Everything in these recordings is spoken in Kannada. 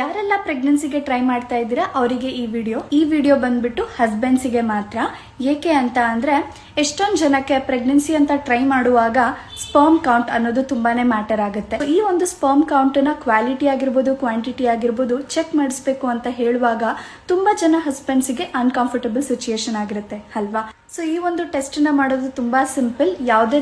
ಯಾರೆಲ್ಲ ಪ್ರೆಗ್ನೆನ್ಸಿಗೆ ಟ್ರೈ ಮಾಡ್ತಾ ಇದ್ದೀರಾ, ಅವರಿಗೆ ಈ ವಿಡಿಯೋ ಈ ವಿಡಿಯೋ ಬಂದ್ಬಿಟ್ಟು ಹಸ್ಬೆಂಡ್ಸಿಗೆ ಮಾತ್ರ. ಏಕೆ ಅಂತ ಅಂದ್ರೆ, ಎಷ್ಟೊಂದು ಜನಕ್ಕೆ ಪ್ರೆಗ್ನೆನ್ಸಿ ಅಂತ ಟ್ರೈ ಮಾಡುವಾಗ ಸ್ಪರ್ಮ್ ಕೌಂಟ್ ಅನ್ನೋದು ತುಂಬಾನೇ ಮ್ಯಾಟರ್ ಆಗುತ್ತೆ. ಈ ಒಂದು ಸ್ಪರ್ಮ್ ಕೌಂಟ್ನ ಕ್ವಾಲಿಟಿ ಆಗಿರ್ಬೋದು ಕ್ವಾಂಟಿಟಿ ಆಗಿರ್ಬೋದು ಚೆಕ್ ಮಾಡಿಸ್ಬೇಕು ಅಂತ ಹೇಳುವಾಗ ತುಂಬಾ ಜನ ಹಸ್ಬೆಂಡ್ಸಿಗೆ ಅನ್ಕಂಫರ್ಟಬಲ್ ಸಿಚುಯೇಷನ್ ಆಗಿರುತ್ತೆ, ಅಲ್ವಾ? ಸೊ ಈ ಒಂದು ಟೆಸ್ಟ್ನ ಮಾಡೋದು ತುಂಬಾ ಸಿಂಪಲ್ ಯಾವುದೇ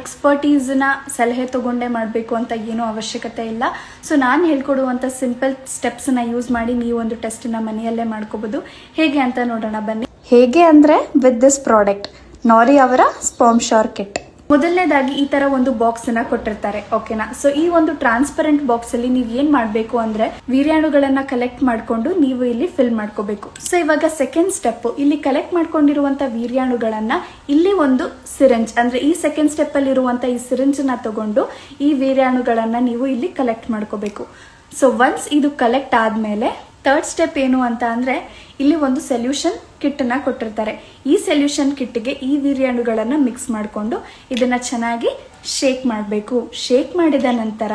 ಎಕ್ಸ್ಪರ್ಟೀಸ್ನ ಸಲಹೆ ತಗೊಂಡೇ ಮಾಡಬೇಕು ಅಂತ ಏನೂ ಅವಶ್ಯಕತೆ ಇಲ್ಲ. ಸೊ ನಾನು ಹೇಳ್ಕೊಡುವಂತ ಸಿಂಪಲ್ ಸ್ಟೆಪ್ಸ್ನ ಯೂಸ್ ಮಾಡಿ ನೀವು ಒಂದು ಟೆಸ್ಟ್ನ ಮನೆಯಲ್ಲೇ ಮಾಡ್ಕೋಬಹುದು ಹೇಗೆ ಅಂತ ನೋಡೋಣ ಬನ್ನಿ. ಹೇಗೆ ಅಂದ್ರೆ ವಿತ್ ದಿಸ್ ಪ್ರಾಡಕ್ಟ್ ನಾರಿ ಅವರ ಸ್ಪಾಮ್ ಶಾರ್ ಕಿಟ್ ಮೊದಲನೇದಾಗಿ ಈ ತರ ಒಂದು ಬಾಕ್ಸ್ ಅನ್ನ ಕೊಟ್ಟಿರ್ತಾರೆ ಓಕೆನಾ ಸೊ ಈ ಒಂದು ಟ್ರಾನ್ಸ್ಪರೆಂಟ್ ಬಾಕ್ಸ್ ಅಲ್ಲಿ ನೀವು ಏನ್ ಮಾಡ್ಬೇಕು ಅಂದ್ರೆ ವೀರ್ಯಾಣುಗಳನ್ನ ಕಲೆಕ್ಟ್ ಮಾಡ್ಕೊಂಡು ನೀವು ಇಲ್ಲಿ ಫಿಲ್ ಮಾಡ್ಕೋಬೇಕು. ಸೊ ಇವಾಗ ಸೆಕೆಂಡ್ ಸ್ಟೆಪ್ ಇಲ್ಲಿ ಕಲೆಕ್ಟ್ ಮಾಡ್ಕೊಂಡಿರುವಂತ ವೀರ್ಯಾಣುಗಳನ್ನ ಇಲ್ಲಿ ಒಂದು ಸಿರಿಂಜ್ ಅಂದ್ರೆ ಈ ಸೆಕೆಂಡ್ ಸ್ಟೆಪ್ ಅಲ್ಲಿ ಇರುವಂತ ಈ ಸಿರಿಂಜ್ನ ತಗೊಂಡು ಈ ವೀರ್ಯಾಣುಗಳನ್ನ ನೀವು ಇಲ್ಲಿ ಕಲೆಕ್ಟ್ ಮಾಡ್ಕೋಬೇಕು. ಸೊ ಒನ್ಸ್ ಇದು ಕಲೆಕ್ಟ್ ಆದ್ಮೇಲೆ ಥರ್ಡ್ ಸ್ಟೆಪ್ ಏನು ಅಂತ ಅಂದ್ರೆ, ಇಲ್ಲಿ ಒಂದು ಸೊಲ್ಯೂಷನ್ ಕಿಟ್ನ ಕೊಟ್ಟಿರ್ತಾರೆ. ಈ ಸೊಲ್ಯೂಷನ್ ಕಿಟ್ಗೆ ಈ ವೀರ್ಯಾಣುಗಳನ್ನ ಮಿಕ್ಸ್ ಮಾಡಿಕೊಂಡು ಇದನ್ನ ಚೆನ್ನಾಗಿ ಶೇಕ್ ಮಾಡಬೇಕು. ಶೇಕ್ ಮಾಡಿದ ನಂತರ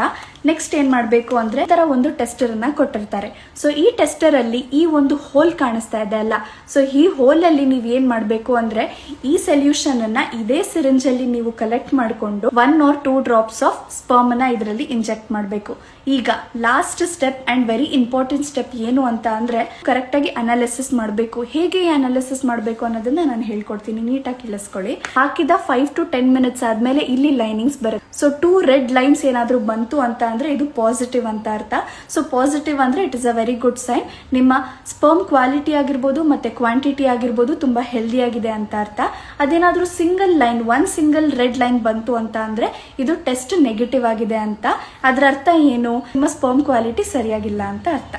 ನೆಕ್ಸ್ಟ್ ಏನ್ ಮಾಡಬೇಕು ಅಂದ್ರೆ ತರ ಒಂದು ಟೆಸ್ಟರ್ ಅನ್ನ ಕೊಟ್ಟಿರ್ತಾರೆ. ಸೊ ಈ ಟೆಸ್ಟರ್ ಅಲ್ಲಿ ಈ ಒಂದು ಹೋಲ್ ಕಾಣಿಸ್ತಾ ಇದೆ ಅಲ್ಲ. ಸೊ ಈ ಹೋಲ್ ಅಲ್ಲಿ ನೀವು ಏನ್ ಮಾಡಬೇಕು ಅಂದ್ರೆ ಈ ಸೊಲ್ಯೂಷನ್ ಅನ್ನ ಇದೇ ಸಿರಿಂಜ್ ಅಲ್ಲಿ ನೀವು ಕಲೆಕ್ಟ್ ಮಾಡಿಕೊಂಡು one or two drops of sperm ಅನ್ನ ಇದರಲ್ಲಿ ಇಂಜೆಕ್ಟ್ ಮಾಡಬೇಕು. ಈಗ last step and very important step ಏನು ಅಂತ ಅಂದ್ರೆ ಕರೆಕ್ಟ್ ಆಗಿ ಅನಾಲಿಸಿಸ್ ಮಾಡಬೇಕು. ಹೇಗೆ ಅನಾಲಿಸಿಸ್ ಮಾಡಬೇಕು ಅನ್ನೋದನ್ನ ನಾನು ಹೇಳ್ಕೊಡ್ತೀನಿ. ನೀಟಾಗಿ ಕೇಳಿಸ್ಕೊಳ್ಳಿ ಹಾಕಿದ ಫೈವ್ ಟು ಟೆನ್ ಮಿನಿಟ್ಸ್ ಆದ್ಮೇಲೆ ಇಲ್ಲಿ ಲೈನಿಂಗ್ಸ್ ಬರುತ್ತೆ. ಸೊ ಟೂ ರೆಡ್ ಲೈನ್ಸ್ ಏನಾದರೂ ಬಂತು ಅಂತ ಅಂದರೆ ಇದು ಪಾಸಿಟಿವ್ ಅಂತ ಅರ್ಥ. ಸೊ ಪಾಸಿಟಿವ್ ಅಂದ್ರೆ it is a very good sign ನಿಮ್ಮ ಸ್ಪರ್ಮ್ ಕ್ವಾಲಿಟಿ ಆಗಿರ್ಬೋದು, ಮತ್ತೆ ಕ್ವಾಂಟಿಟಿ ಆಗಿರ್ಬೋದು ತುಂಬಾ ಹೆಲ್ದಿ ಆಗಿದೆ ಅಂತ ಅರ್ಥ. ಅದೇನಾದ್ರೂ single line one single red line ಬಂತು ಅಂತ ಅಂದರೆ ಇದು ಟೆಸ್ಟ್ ನೆಗೆಟಿವ್ ಆಗಿದೆ ಅಂತ. ಅದರ ಅರ್ಥ ಏನು? ನಿಮ್ಮ ಸ್ಪರ್ಮ್ ಕ್ವಾಲಿಟಿ ಸರಿಯಾಗಿಲ್ಲ ಅಂತ ಅರ್ಥ.